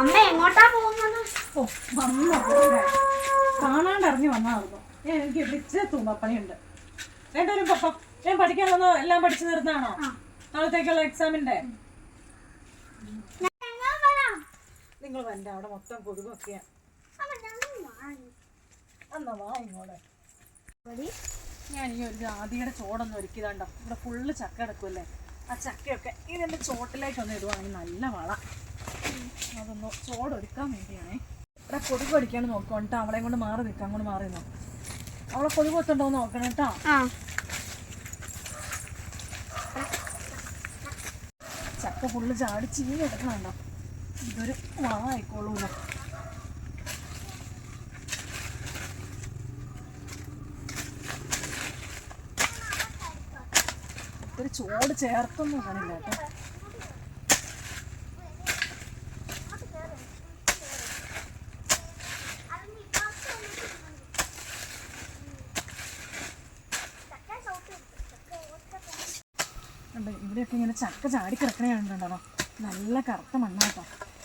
അമ്മ എങ്ങോട്ടാ പോകുന്നത്? ഓ വന്നു കാണാണ്ട് ഇറങ്ങി വന്നായിരുന്നു എനിക്ക് വിളിച്ച് തുമ്പപ്പണിയുണ്ട് രണ്ടുപേരും പപ്പ ഞാൻ പഠിക്കാനുള്ളത് എല്ലാം പഠിച്ചു തീർന്നാണോ? നാളത്തേക്കുള്ള എക്സാമിന്റെ? നിങ്ങൾ വരണ്ട അവിടെ മൊത്തം കൊതുകൊക്കെയാ. അമ്മ ഞങ്ങൾ വാങ്ങി. എന്നാ വാ ഇങ്ങോട്ട്. ഞാൻ ഈ ഒരു ജാതിയുടെ ചോടൊന്നും ഒരുക്കിയതാണ്ടോ? ഇവിടെ ഫുള്ള് ചക്ക എടുക്കുമല്ലേ ആ ചക്കയൊക്കെ ഇതിന്റെ ചോട്ടിലേക്കൊന്ന് ഇടുവാണെങ്കിൽ നല്ല വള. ചോടൊടുക്കാൻ വേണ്ടിയാണേ. ഇവിടെ കൊതുക് കടിക്കാണ്ട് നോക്കണം കേട്ടോ. അവളെ കൊണ്ട് മാറി നിൽക്കാം അങ്ങോട്ട് മാറി നിന്നോ. അവളെ കൊതുക് കൊത്തുണ്ടോ നോക്കണം കേട്ടോ. ചക്ക ഫുള്ള് ചാടി ചീഞ്ഞ് എടുക്കണുണ്ടോ ഇതൊരു വള ആയിക്കോളൂല്ലോ ഒരു ചോട് ചേർത്തൊന്നും കാണില്ല കേട്ടോ. ഉണ്ട് ഇവിടെയൊക്കെ ഇങ്ങനെ ചക്ക ചാടി കിടക്കണേ കണ്ടുണ്ടോ നല്ല കറുത്ത മണ്ണാട്ടോ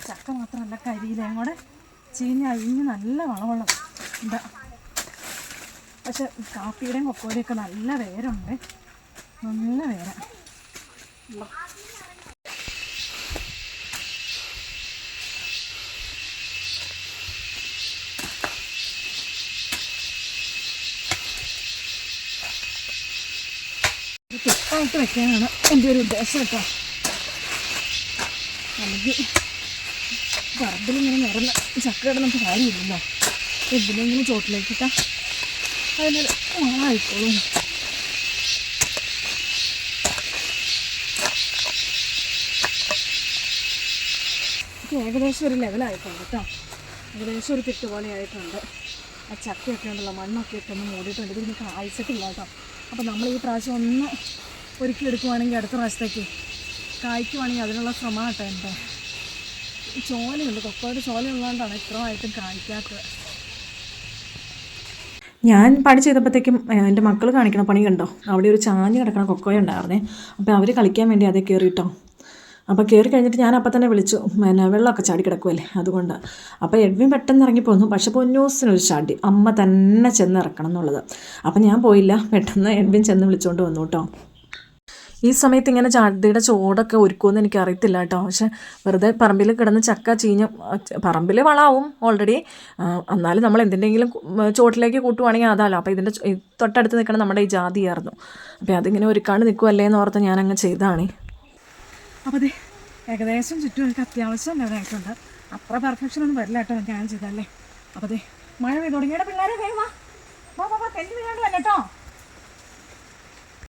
ചക്ക മാത്രമല്ല കരിയിലേയും കൂടെ ചീഞ്ഞ് അഴിഞ്ഞ് നല്ല വളമുള്ളത് എന്താ പക്ഷെ കാപ്പിയുടെയും കൊക്കോടെയും ഒക്കെ നല്ല വേരുണ്ട്. നല്ല വേര. തിക്കായിട്ട് വെക്കാനാണ് എന്റെ ഒരു ഉദ്ദേശം കേട്ടോ. അല്ലെങ്കിൽ പറമ്പിലിങ്ങനെ നിറഞ്ഞ ചക്ക കിടന്നിട്ട് കാര്യമില്ലല്ലോ. എന്തിനെങ്കിലും ചോട്ടിലേക്ക് ഇട്ടാ അതിനൊരു ആയിക്കോളും ഏകദേശം ഒരു ലെവലായിട്ടുണ്ട് കേട്ടോ. ഏകദേശം ഒരു തിട്ട് പോലെ ആയിട്ടുണ്ട്. ആ ചക്കയൊക്കെ ഉണ്ടല്ലോ മണ്ണൊക്കെ ഇട്ടൊന്ന് മൂടിയിട്ടുണ്ട്. ഇതിന് കായ്ച്ചിട്ടില്ല കേട്ടോ. അപ്പോൾ നമ്മൾ ഈ പ്രാവശ്യം ഒന്ന് ഒരുക്കി എടുക്കുവാണെങ്കിൽ അടുത്ത പ്രാവശ്യത്തേക്ക് കായ്ക്കുവാണെങ്കിൽ അതിനുള്ള ശ്രമമാട്ടെ എന്റെ. ചോലയുണ്ട് കൊക്കോയുടെ ചോലയുള്ളതുകൊണ്ടാണ് ഇത്രമായിട്ടും കായ്ക്കാത്തത്. ഞാൻ പണി ചെയ്തപ്പോഴത്തേക്കും എന്റെ മക്കൾ കാണിക്കണ പണി കണ്ടോ? അവിടെ ഒരു ചാഞ്ഞ് കിടക്കണ കൊക്കോയ ഉണ്ടായിരുന്നേ. അപ്പോൾ അവർ കളിക്കാൻ വേണ്ടി അതേ കയറിയിട്ടോ. അപ്പോൾ കയറി കഴിഞ്ഞിട്ട് ഞാൻ അപ്പം തന്നെ വിളിച്ചു. പിന്നെ വെള്ളമൊക്കെ ചാടി കിടക്കുമല്ലേ അതുകൊണ്ട്. അപ്പോൾ എഡ്വിൻ പെട്ടെന്ന് ഇറങ്ങി പോന്നു പക്ഷെ പൊന്നൂസിനൊരു ചാടി. അമ്മ തന്നെ ചെന്ന് ഇറക്കണം എന്നുള്ളത്. അപ്പം ഞാൻ പോയില്ല. പെട്ടെന്ന് എഡ്വിൻ ചെന്ന് വിളിച്ചുകൊണ്ട് വന്നു കേട്ടോ. ഈ സമയത്ത് ഇങ്ങനെ ചാടിയുടെ ചോടൊക്കെ ഒരുക്കുമെന്ന് എനിക്ക് അറിയത്തില്ല കേട്ടോ. പക്ഷെ വെറുതെ പറമ്പിൽ കിടന്ന് ചക്ക ചീഞ്ഞ് പറമ്പിൽ വളാവും ഓൾറെഡി എന്നാലും നമ്മൾ എന്തിന്റെങ്കിലും ചോട്ടിലേക്ക് കൂട്ടുവാണെങ്കിൽ അതാലോ. അപ്പോൾ ഇതിന്റെ തൊട്ടടുത്ത് നിൽക്കണം നമ്മുടെ ഈ ജാതിയായിരുന്നു അപ്പോൾ അതിങ്ങനെ ഒരുക്കാണ്ട് നിൽക്കുമല്ലേ എന്ന് ഓർത്ത് ഞാനങ്ങ് ചെയ്താണ് അപ്പോൾ ഏകദേശം ചുറ്റും എനിക്ക് അത്യാവശ്യം ലെവലായിട്ടുണ്ട് അത്ര പെർഫെക്ഷൻ ഒന്നും വരില്ല കേട്ടോ ഞാൻ ചെയ്തല്ലേ അപ്പോൾ മഴ പെയ്തു തുടങ്ങിയുടെ പിള്ളേരെ വേഗം വാ. വാ വാ